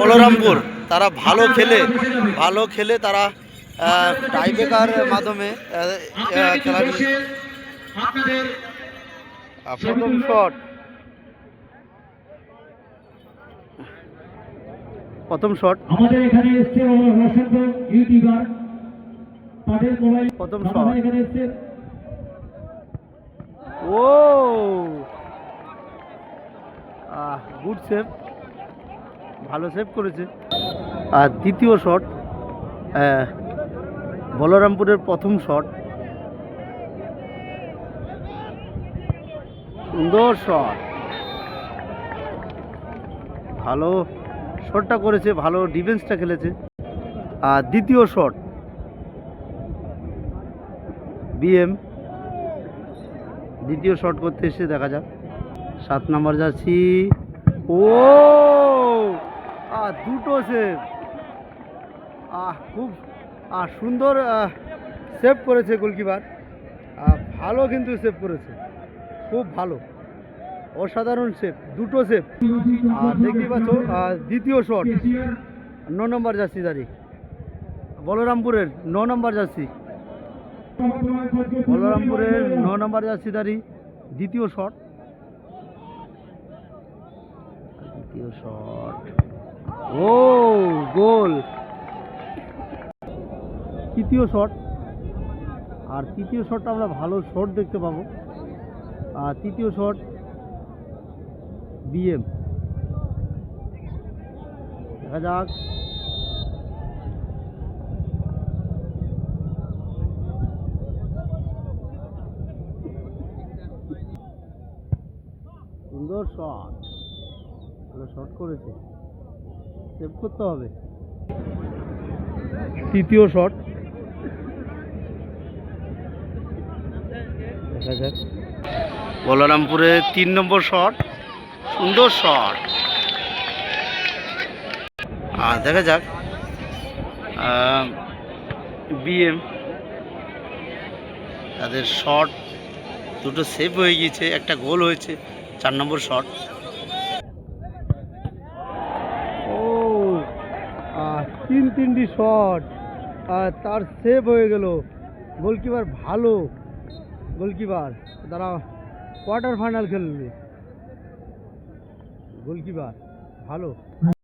বলরামপুর তারা ভালো খেলে ভালো খেলে তারা টাইব্রেকার মাধ্যমে আহ, আহ, খেলাটি প্রথম শট প্রথম শট আমাদের এখানে এসছে ইউটিউবার। তাদের মোবাইল প্রথম শট। এখানে এসছে ও! গুড সেভ ভালো সেভ করেছে। আর দ্বিতীয় শট বলরামপুরের প্রথম শট সুন্দর শট ভালো শটটা করেছে, ভালো ডিফেন্সটা খেলেছে। আর দ্বিতীয় শট বিএম দ্বিতীয় শট করতে এসে দেখা যাক। সাত নাম্বার যাচ্ছি ও! আহ, দুটো সেভ আহ খুব আহ, সুন্দর সেভ করেছে গোলকিপার ভালো কিন্তু সেভ করেছে। খুব ভালো। অসাধারণ সেভ দুটো সেভ আর দেখতেই পাচ্ছ দ্বিতীয় শট ন নম্বর জার্সি দাঁড়ি বলরামপুরের ন নম্বর জার্সি। বলরামপুরের ন নম্বর জার্সিদারি দ্বিতীয় শট দ্বিতীয় শট। ও, গোল। তৃতীয় শট। আর তৃতীয় শটটা আমরা ভালো শট দেখতে পাবো। আর তৃতীয় শট বিএম। দেখা যাক। সুন্দর শট। ভালো শট করেছে। সেভ করতে হবে। তৃতীয় শট দেখা যাক। বলরামপুরে তিন নম্বর শট সুন্দর শট আর দেখা যাক বিএম তাদের শট দুটো সেভ হয়ে গিয়েছে একটা গোল হয়েছে চার নম্বর শট ও আহ, তিন তিনটি শট আর তার সেভ হয়ে গেল। গোলকিপার ভালো। গোলকিপার তারা কোয়ার্টার ফাইনাল খেলবে। গোলকিপার ভালো।